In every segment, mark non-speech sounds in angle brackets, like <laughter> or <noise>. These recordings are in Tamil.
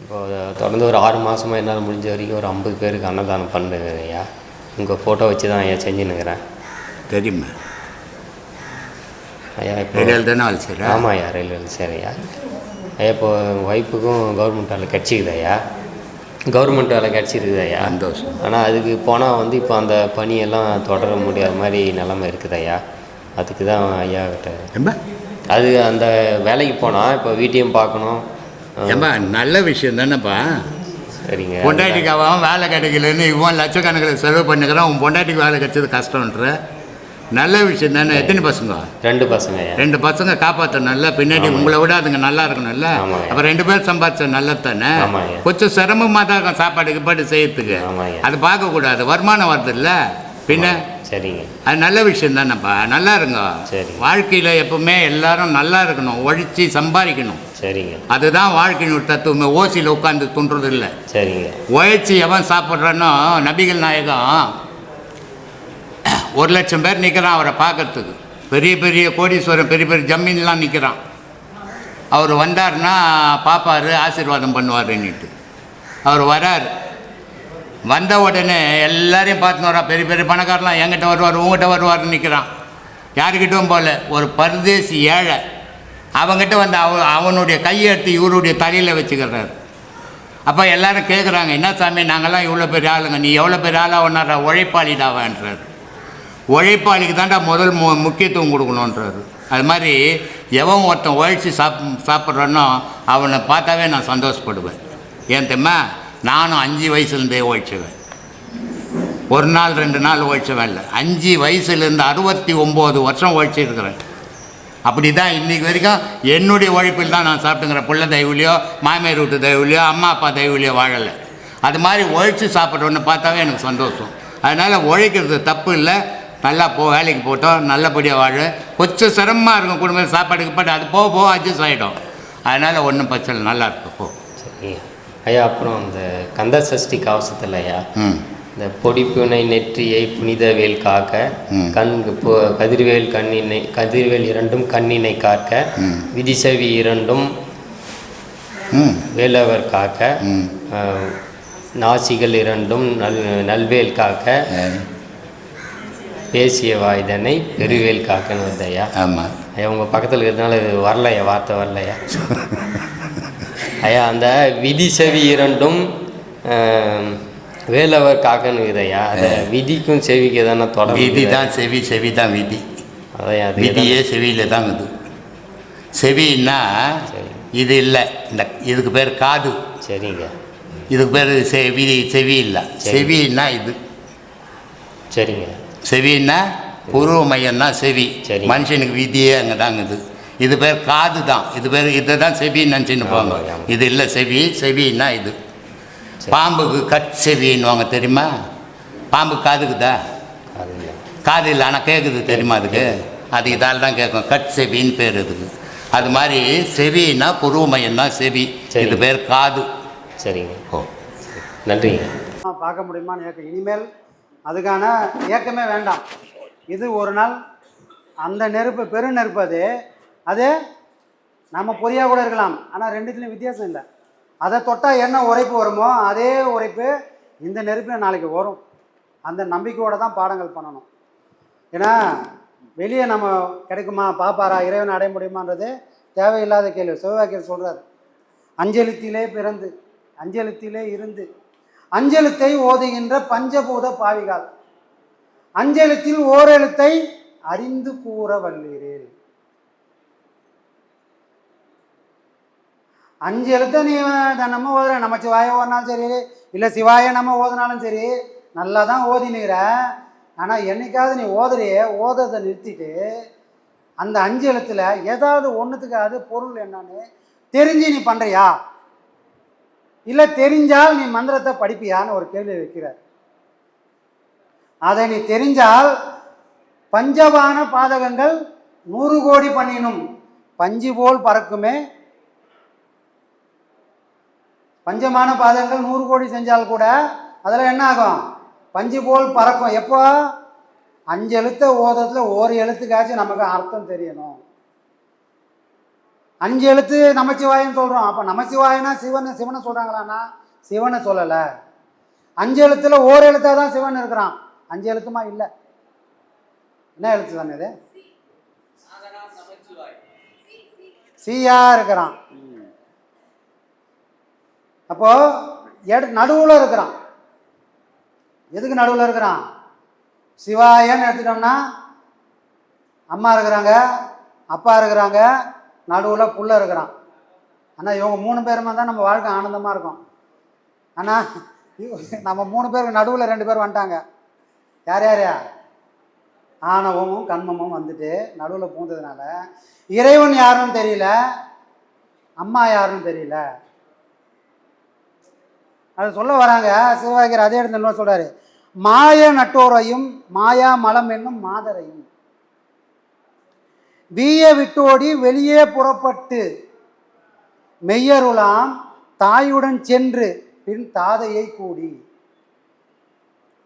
இப்போ தொடர்ந்து ஒரு ஆறு மாதமாக என்னால் முடிஞ்ச வரைக்கும் ஒரு ஐம்பது பேருக்கு அன்னதானம் பண்ணுறேங்க ஐயா உங்கள் ஃபோட்டோ வச்சு தான் ஐயா செஞ்சுன்னுக்கிறேன். தெரியுமா. ஐயா இப்போ ஏரியாவில் தானே வேலை செய்கிற ஆமாம் ஐயா ரயில்வே சரி ஐயா ஐயா இப்போ ஒய்ஃபுக்கும் கவர்மெண்ட் வேலை கிடச்சிக்குது ஐயா கவர்மெண்ட் வேலை கிடச்சிருக்குது ஐயா சந்தோஷம். ஆனால் அதுக்கு போனால் வந்து இப்போ அந்த பணியெல்லாம் தொடர முடியாத மாதிரி நிலமை இருக்குது ஐயா அதுக்கு தான் ஐயா கிட்ட அது அந்த வேலைக்கு போனால் இப்போ வீட்டையும் பார்க்கணும். ஏம்பா நல்ல விஷயம் தானேப்பா. சரிங்க. பொண்டாட்டிக்கு அவன் வேலை கிடைக்கலன்னு இவன் லட்சக்கணக்கில் செலவு பண்ணிக்கிறான் உன் பொண்டாட்டிக்கு வேலை கிடைச்சது கஷ்டம்ன்ற. நல்ல விஷயம் தானே. எத்தனை பசங்க? ரெண்டு பசங்க. ரெண்டு பசங்க காப்பாற்றணும்ல பின்னாடி உங்களை விட அதுங்க நல்லா இருக்கணும்ல. அப்போ ரெண்டு பேர் சம்பாதிச்ச நல்லது தானே. கொஞ்சம் சிரமமாக தான் இருக்கும் சாப்பாடு கீப்பாடு செய்யறதுக்கு. அது பார்க்கக்கூடாது. வருமானம் வருது இல்லை பின்ன சரிங்க. அது நல்ல விஷயம் தானேப்பா. நல்லா இருங்க. வாழ்க்கையில் எப்பவுமே எல்லாரும் நல்லா இருக்கணும். உழைச்சி சம்பாதிக்கணும். சரிங்க. அதுதான் வாழ்க்கையின் தத்துவமே. ஓசியில் உட்காந்து துன்றது இல்லை சரிங்க. உழைச்சி எவன் சாப்பிட்றானோ நபிகள் நாயகம். <clears throat> ஒரு லட்சம் பேர் நிற்கிறான் அவரை பார்க்கறதுக்கு. பெரிய பெரிய கோடீஸ்வரன் பெரிய பெரிய ஜமீன்லாம் நிற்கிறான் அவர் வந்தார்னா பார்ப்பாரு ஆசீர்வாதம் பண்ணுவாருன்னுட்டு. அவர் வரார். வந்த உடனே எல்லாரையும் பார்த்துன்னு வரா பெரிய பெரிய பணக்காரலாம் என்கிட்ட வருவார் உங்ககிட்ட வருவார்னு நிற்கிறான் யாருக்கிட்டும் போல ஒரு பரதேசி ஏழை. அவங்ககிட்ட வந்து அவ அவனுடைய கையை எடுத்து இவருடைய தலையில் வச்சுக்கிறாரு. அப்போ எல்லாரும் கேட்குறாங்க என்ன சாமி நாங்கள்லாம் இவ்வளோ பெரிய ஆளுங்க. நீ எவ்வளோ பெரிய ஆளாக ஒன்றா உழைப்பாளிடாவான்றாரு உழைப்பாளிக்கு தான்டா முதல் மு முக்கியத்துவம் கொடுக்கணுன்றாரு அது மாதிரி எவன் ஒருத்தன் உழைச்சி சாப் சாப்பிட்றானோ அவனை பார்த்தாவே நான் சந்தோஷப்படுவேன். ஏன் தெரியுமா? நானும் அஞ்சு வயசுலேருந்தே உழைச்சுவேன். ஒரு நாள் ரெண்டு நாள் உழைச்சவன் இல்லை. அஞ்சு வயசுலேருந்து அறுபத்தி ஒம்பது வருஷம் உழைச்சிருக்கிறேன். அப்படி தான் இன்றைக்கி வரைக்கும் என்னுடைய உழைப்பில் தான் நான் சாப்பிட்டுங்கிறேன் பிள்ளை தயவுலையோ மாமியார் வீட்டு தயவுலையோ அம்மா அப்பா தயவுலையோ வாழலை. அது மாதிரி உழைச்சி சாப்பிட்றோன்னு பார்த்தாவே எனக்கு சந்தோஷம். அதனால் உழைக்கிறது தப்பு இல்லை. நல்லா போ வேலைக்கு போட்டோம் நல்லபடியாக வாழ. கொஞ்சம் சிரமமாக இருக்கும் குடும்பம் சாப்பாடுக்கு பாட்டு அது போக போக அட்ஜஸ்ட் ஆகிடும் அதனால் ஒன்றும் பிரச்சனை நல்லா இருக்கும் போ. ஐயா அப்புறம் அந்த கந்த சஷ்டி கவசத்தில் ஐயா ம். இந்த பொடிப்புனை நெற்றியை புனிதவேல் காக்க. கண் கதிர்வேல் கண்ணினை கதிர்வேல் இரண்டும் கண்ணினை காக்க. விதிசவி இரண்டும் வேலவர் காக்க நாசிகள் இரண்டும் நல் நல்வேல் காக்க பேசிய வாய்தனை பெருவேல் காக்கன்னு வருது ஐயா ஆமாம் ஐயா உங்கள் பக்கத்தில் இருக்கிறதுனால வரலையா வார்த்தை வரலையா? <laughs> ஐயா அந்த விதி செவி இரண்டும் வேலவர் காக்கன்னு அதை விதிக்கும் செவிக்கு தானே தொடர்பு விதி தான் செவி செவி தான் விதி. அதான் அது விதியே செவியில் தான் இது. செவின்னா. இது இல்லை. இந்த இதுக்கு பேர் காது. சரிங்க. இதுக்கு பேர் செவி செவி இல்லை. செவின்னா இது. சரிங்க. செவின்னா புருவ மையம்னா செவி. சரி. மனுஷனுக்கு விதியே அங்கே தாங்க இது இது பேர் காது தான் இது பேர் இதை தான் செவின்னு நினச்சின்னு ஆமாம். இது இல்லை. செவி செவின்னா இது. பாம்புக்கு கட் செவின்னுவாங்க தெரியுமா? பாம்பு காதுக்குதா? காது இல்லை ஆனால் கேட்குது தெரியுமா அதுக்கு? அது இதால் தான் கேட்கும் கட் செவின்னு பேர் இதுக்கு அது மாதிரி செவின்னா புருவ மையம் தான் செவி. இது பேர் காது. சரிங்க. ஓ. நன்றிங்க. பார்க்க முடியுமான்னு ஏக்கம் இனிமேல் அதுக்கான ஏக்கமே வேண்டாம். இது ஒரு நாள் அந்த நெருப்பு பெரு நெருப்பு அது. அது நம்ம பொரியாக கூட இருக்கலாம். ஆனால் ரெண்டுத்துலையும் வித்தியாசம் இல்லை. அதை தொட்டால் என்ன உரைப்பு வருமோ அதே உரைப்பு இந்த நெருப்பில் நாளைக்கு வரும். அந்த நம்பிக்கையோடு தான் பாடங்கள் பண்ணணும். ஏன்னா வெளியே நம்ம கிடைக்குமா பாப்பாரா இறைவன் அடைய முடியுமான்றது தேவையில்லாத கேள்வி. சிவவாக்கியர் சொல்கிறார் அஞ்செழுத்திலே பிறந்து அஞ்செழுத்திலே இருந்து அஞ்செழுத்தை ஓதுகின்ற பஞ்சபூத பாவிகால் அஞ்செழுத்தில் ஓரெழுத்தை அறிந்து கூற வல்லீர் அஞ்சு எழுத்தை நீ நம்ம ஓதுற நம்ம சிவாய சரி இல்லை சிவாய நம்ம ஓதுனாலும் சரி நல்லா தான் ஓதினுங்கிற ஆனால் என்னைக்காவது நீ ஓதுறியே ஓதுறதை நிறுத்திட்டு அந்த அஞ்சு எழுத்துல ஏதாவது ஒன்றுத்துக்காவது பொருள் என்னன்னு தெரிஞ்சு நீ பண்ணுறியா இல்லை தெரிஞ்சால் நீ மந்திரத்தை படிப்பியான்னு ஒரு கேள்வி வைக்கிறார். அதை நீ தெரிஞ்சால் பஞ்சபான பாதகங்கள் நூறு கோடி பண்ணினும். பஞ்சு போல் பறக்குமே பஞ்சமான பாதகங்கள் நூறு கோடி செஞ்சால் கூட அதில் என்ன ஆகும்? பஞ்சு போல் பறக்கும். எப்போ? அஞ்சு எழுத்த ஓதத்தில் ஒரு எழுத்துக்காச்சும் நமக்கு அர்த்தம் தெரியணும். அஞ்சு எழுத்து நமச்சிவாயன்னு சொல்கிறோம் அப்போ நமச்சிவாயனா சிவன் சிவனை சொல்கிறாங்களான்னா சிவனை சொல்லலை. அஞ்சு எழுத்தில் ஓர் எழுத்தாக தான் சிவன் இருக்கிறான். அஞ்சு எழுத்துமா இல்லை. என்ன எழுத்து தானே இது? சியா இருக்கிறான். அப்போது எடு நடுவில் இருக்கிறான். எதுக்கு நடுவில் இருக்கிறான்? சிவாயன்னு எடுத்துட்டோம்னா அம்மா இருக்கிறாங்க அப்பா இருக்கிறாங்க நடுவில் புள்ள இருக்கிறான். ஆனால் இவங்க மூணு பேருமே தான் நம்ம வாழ்க்கை ஆனந்தமாக இருக்கும். ஆனால் நம்ம மூணு பேருக்கு நடுவில் ரெண்டு பேர் வந்துட்டாங்க. யார் யாரையா ஆணவமும் கண்மமும் வந்துட்டு நடுவில் பூந்ததுனால இறைவன் யாருன்னு தெரியல அம்மா யாருன்னு தெரியல. அதை சொல்ல வராங்க. சிவகாகியர் அதே இடத்துல என்ன சொல்கிறாரு மாய நட்டோரையும் மாயா மலம் என்னும் மாதரையும். வீய விட்டோடி வெளியே புறப்பட்டு மெய்யருளாம் தாயுடன் சென்று பின் தாதையை கூடி.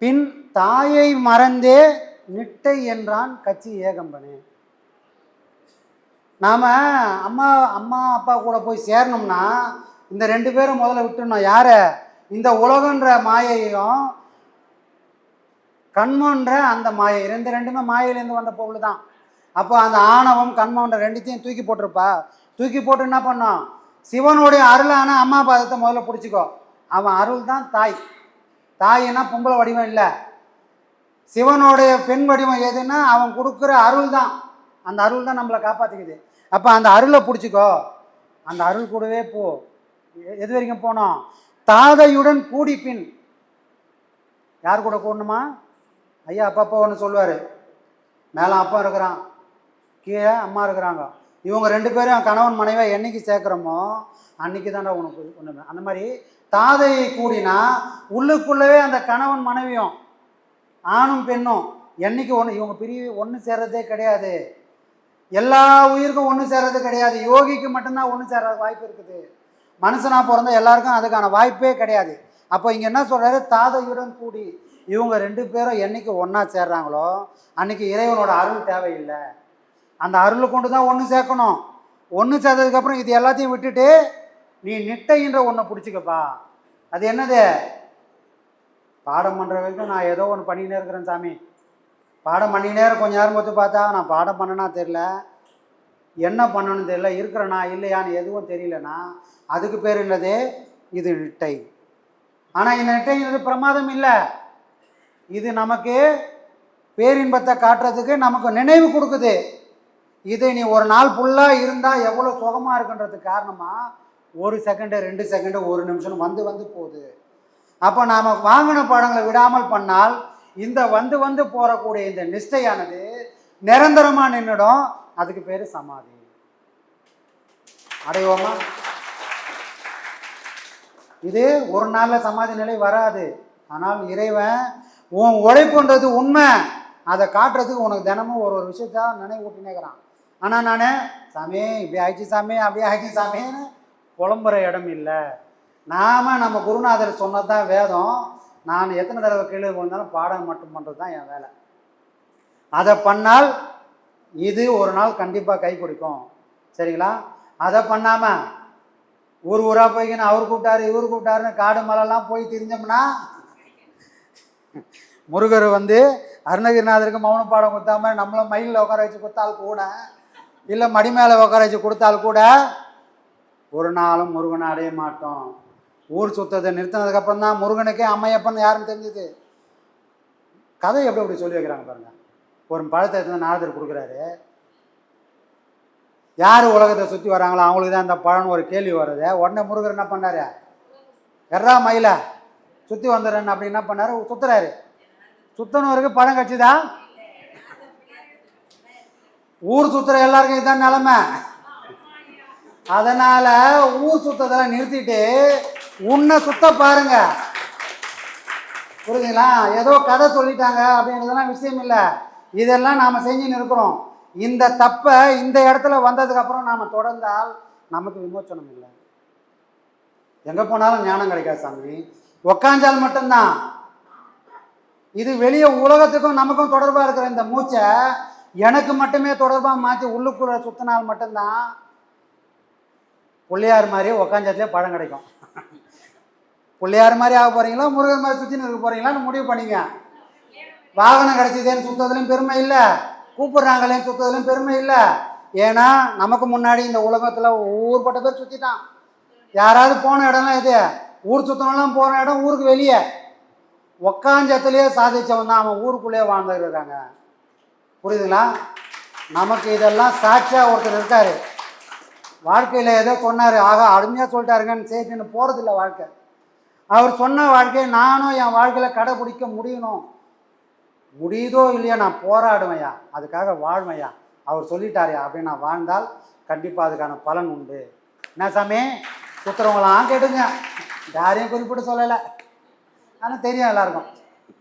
பின் தாயை மறந்தே நிட்டை என்றான் கச்சி ஏகம்பனே. நாம் அம்மா அம்மா அப்பா கூட போய் சேரணும்னா இந்த ரெண்டு பேரும் முதல்ல விட்டுணும் யாரை? இந்த உலகன்ற மாயையும் கண்மன்ற அந்த மாயை ரெண்டு ரெண்டுமே மாயையிலேருந்து வந்த பொருள் தான். அப்போ அந்த ஆணவம் கண்மன்ற ரெண்டுத்தையும் தூக்கி போட்டிருப்பா. தூக்கி போட்டு என்ன பண்ணோம்? சிவனுடைய அருளான அம்மா பாதத்தை முதல்ல பிடிச்சிக்கோ. அவன் அருள் தான் தாய். தாயின்னா பொம்பளை வடிவம் இல்லை. சிவனுடைய பெண் வடிவம் எதுன்னா அவன் கொடுக்குற அருள் தான். அந்த அருள் தான் நம்மளை காப்பாற்றிக்குது அப்போ அந்த அருளை பிடிச்சிக்கோ. அந்த அருள் கூடவே போ. எ- எது வரைக்கும் போனோம்? தாதையுடன் கூடி பின் யார் கூட கூடணுமா ஐயா அப்பப்போ ஒன்று சொல்லுவார். மேலே அப்பா இருக்கிறான் கீழே அம்மா இருக்கிறாங்க. இவங்க ரெண்டு பேரும் கணவன் மனைவியை என்னைக்கு சேர்க்குறோமோ அன்னைக்கு தான்டா உனக்கு ஒன்று அந்த மாதிரி தாதையை கூடினா உள்ளுக்குள்ளவே அந்த கணவன் மனைவியும் ஆணும் பெண்ணும் என்னைக்கு ஒன்று இவங்க பிரிவு ஒன்று சேர்றதே கிடையாது. எல்லா உயிருக்கும் ஒன்று சேர்றது கிடையாது. யோகிக்கு மட்டும்தான் ஒன்று சேர்றது வாய்ப்பு இருக்குது. மனுஷனாக பிறந்த எல்லாருக்கும் அதுக்கான வாய்ப்பே கிடையாது. அப்போ இங்கே என்ன சொல்கிறாரு தாதையுடன் கூடி இவங்க ரெண்டு பேரும் என்னைக்கு ஒன்றா சேர்றாங்களோ அன்னைக்கு இறைவனோட அருள் தேவையில்லை. அந்த அருளை கொண்டு தான் ஒன்று சேர்க்கணும். ஒன்று சேர்த்ததுக்கப்புறம் இது எல்லாத்தையும் விட்டுட்டு நீ நிட்டைன்ற ஒன்றை பிடிச்சிக்கப்பா. அது என்னது? பாடம் பண்ணுற வரைக்கும் நான் ஏதோ ஒன்று பண்ணிக்கினே இருக்கிறேன் சாமி. பாடம் பண்ணினே கொஞ்சம் கொஞ்ச நேரம் பார்த்து பார்த்தா நான் பாடம் பண்ணனா தெரில என்ன பண்ணணும்னு தெரியல. இருக்கிறேனா இல்லையான்னு எதுவும் தெரியலனா அதுக்கு பேர் என்னது? இது நிட்டை ஆனால் இந்த நிட்டைங்கிறது பிரமாதம் இல்லை. இது நமக்கு பேரின்பத்தை காட்டுறதுக்கு நமக்கு நினைவு கொடுக்குது. இது நீ ஒரு நாள் ஃபுல்லாக இருந்தால் எவ்வளோ சுகமாக இருக்குன்றதுக்கு காரணமாக ஒரு செகண்டு ரெண்டு செகண்டு ஒரு நிமிஷம் வந்து வந்து போகுது. அப்போ நாம் வாங்கின படங்களை விடாமல் பண்ணால் இந்த வந்து வந்து போகக்கூடிய இந்த நிஷ்டையானது நிரந்தரமாக நின்றுடும் அதுக்கு பேர் சமாதி. அடைவோமா? இது ஒரு நாளில் சமாதி நிலை வராது. ஆனால் இறைவன் உன் உழைப்புன்றது உண்மை. அதை காட்டுறதுக்கு உனக்கு தினமும் ஒரு ஒரு விஷயத்த நினைவூட்டினேக்கிறான். ஆனால் நான் சாமி இப்படி ஆயிடுச்சு சாமி அப்படி ஆயிடுச்சு சாமின்னு புலம்புற இடம் இல்லை. நாம் நம்ம குருநாதர் சொன்னது தான் வேதம். நான் எத்தனை தடவை கீழே கொண்டாலும் பாடம் மட்டும் பண்ணுறது தான் என் வேலை. அதை பண்ணால் இது ஒரு நாள் கண்டிப்பாக கை கொடுக்கும் சரிங்களா? அதை பண்ணாமல் ஊர் ஊராக போய்க்கின்னு அவர் கூப்பிட்டாரு இவர் கூப்பிட்டாருன்னு காடு மலைலாம் போய் தெரிஞ்சோம்னா முருகர் வந்து அருணகிரிநாதருக்கு மௌன பாடம் கொடுத்தாம நம்மளும் மயிலில் உட்கார வச்சு கொடுத்தால் கூட இல்லை மடி மேலே உட்கார வச்சு கொடுத்தால் கூட ஒரு நாளும் முருகனை அடைய மாட்டோம். ஊர் சுத்தத்தை நிறுத்தினதுக்கப்புறம் தான் முருகனுக்கே அம்மையப்பன் யாருன்னு தெரிஞ்சுது. கதை எப்படி எப்படி சொல்லி வைக்கிறாங்க பாருங்கள் ஒரு பழத்தை எடுத்து நாரதர் கொடுக்குறாரு. யார் உலகத்தை சுற்றி வராங்களோ அவங்களுக்கு தான் இந்த பழம்னு ஒரு கேள்வி வருது. உடனே முருகர் என்ன பண்ணார்? எர்ரா மயில சுற்றி வந்துடுறேன் அப்படி என்ன பண்ணாரு? சுத்துறாரு. சுத்தனவருக்கு பழம் கட்சிதா ஊர் சுத்துற எல்லாருக்கும் இதுதான் நிலமை. அதனால ஊர் சுத்ததெல்லாம் நிறுத்திட்டு உன்னை சுத்த பாருங்க. புரியுதுங்களா? ஏதோ கதை சொல்லிட்டாங்க அப்படின்றதெல்லாம் விஷயம் இல்லை. இதெல்லாம் நாம் செஞ்சுன்னு இருக்கிறோம். இந்த தப்பை இந்த இடத்துல வந்ததுக்கப்புறம் நாம் தொடர்ந்தால் நமக்கு விமோச்சனம் இல்லை. எங்கே போனாலும் ஞானம் கிடைக்காது சாமி. உக்காஞ்சால் மட்டும்தான். இது வெளியே உலகத்துக்கும் நமக்கும் தொடர்பாக இருக்கிற இந்த மூச்சை எனக்கு மட்டுமே தொடர்பாக மாற்றி உள்ளுக்குள்ள சுத்தினால் மட்டும்தான் பிள்ளையார் மாதிரியே உக்காஞ்சதுலேயே பழம் கிடைக்கும். பிள்ளையார் மாதிரி ஆக போகிறீங்களா முருகன் மாதிரி சுற்றின்னு இருக்க போகிறீங்களான்னு முடிவு பண்ணிங்க. வாகனம் கிடைச்சதேன்னு சுத்ததுலையும் பெருமை இல்லை. கூப்பிட்றாங்களேன்னு சுற்றுறதுலையும் பெருமை இல்லை. ஏன்னா நமக்கு முன்னாடி இந்த உலகத்தில் ஊர்பட்ட பேர் சுற்றிட்டான் யாராவது போன இடம்லாம் இது ஊர் சுத்தனெல்லாம் போன இடம் ஊருக்கு வெளியே. உக்காஞ்சத்துலேயே சாதிச்சவன் தான் அவன் ஊருக்குள்ளேயே வாழ்ந்துட்டு இருக்காங்க. புரியுதுங்களா? நமக்கு இதெல்லாம் சாட்சியாக ஒருத்தர் இருக்கார். வாழ்க்கையில் ஏதோ சொன்னார் ஆகா அருமையாக சொல்லிட்டாருங்கன்னு சேர்த்துன்னு போகிறதில்ல வாழ்க்கை. அவர் சொன்ன வாழ்க்கையை நானும் என் வாழ்க்கையில் கடைபிடிக்க முடியணும். முடியுதோ இல்லையா நான் போராடுவையா அதுக்காக வாழ்வையா அவர் சொல்லிட்டாரியா அப்படின்னு நான் வாழ்ந்தால் கண்டிப்பாக அதுக்கான பலன் உண்டு. என்ன சாமி? சுற்றுறவங்களாம் கேட்டுங்க. யாரையும் குறிப்பிட்டு சொல்லலை. ஆனால் தெரியும் எல்லாருக்கும்.